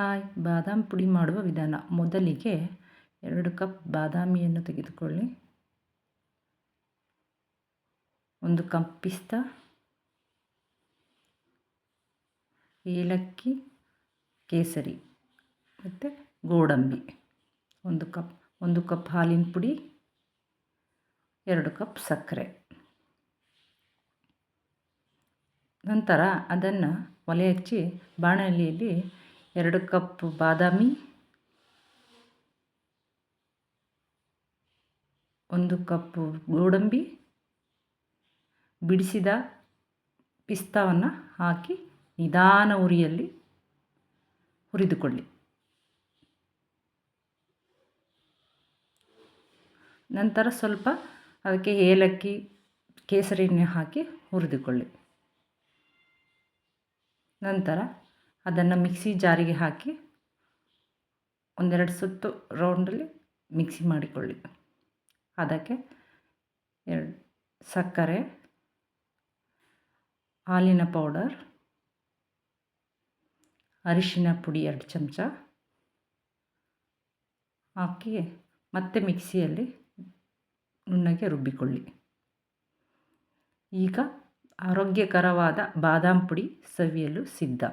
Hi, ಬಾದಾಮಿ ಪುಡಿ ಮಾಡುವ ವಿಧಾನ. ಮೊದಲಿಗೆ ಎರಡು ಕಪ್ ಬಾದಾಮಿಯನ್ನು ತೆಗೆದುಕೊಳ್ಳಿ. ಒಂದು ಕಪ್ ಪಿಸ್ತಾ. ಏಲಕ್ಕಿ, ಕೇಸರಿ ಮತ್ತು ಗೋಡಂಬಿ. ಒಂದು ಕಪ್ ಒಂದು ಕಪ್ ಹಾಲಿನ ಪುಡಿ, ಎರಡು ಕಪ್ ಸಕ್ಕರೆ. ನಂತರ ಅದನ್ನು ಒಲೆ ಹಚ್ಚಿ ಬಾಣಲೆಯಲ್ಲಿ ಎರಡು ಕಪ್ ಬಾದಾಮಿ, ಒಂದು ಕಪ್ಪು ಗೋಡಂಬಿ, ಬಿಡಿಸಿದ ಪಿಸ್ತಾವನ್ನು ಹಾಕಿ ನಿಧಾನ ಉರಿಯಲ್ಲಿ ಹುರಿದುಕೊಳ್ಳಿ. ನಂತರ ಸ್ವಲ್ಪ ಅದಕ್ಕೆ ಏಲಕ್ಕಿ, ಕೇಸರಿನ ಹಾಕಿ ಹುರಿದುಕೊಳ್ಳಿ. ನಂತರ ಅದನ್ನು ಮಿಕ್ಸಿ ಜಾರಿಗೆ ಹಾಕಿ ಒಂದೆರಡು ಸುತ್ತು ರೌಂಡಲ್ಲಿ ಮಿಕ್ಸಿ ಮಾಡಿಕೊಳ್ಳಿ. ಅದಕ್ಕೆ ಎರಡು ಸಕ್ಕರೆ, ಹಾಲಿನ ಪೌಡರ್, ಅರಿಶಿನ ಪುಡಿ ಎರಡು ಚಮಚ ಹಾಕಿ ಮತ್ತೆ ಮಿಕ್ಸಿಯಲ್ಲಿ ನುಣ್ಣಗೆ ರುಬ್ಬಿಕೊಳ್ಳಿ. ಈಗ ಆರೋಗ್ಯಕರವಾದ ಬಾದಾಮ್ ಪುಡಿ ಸವಿಯಲು ಸಿದ್ಧ.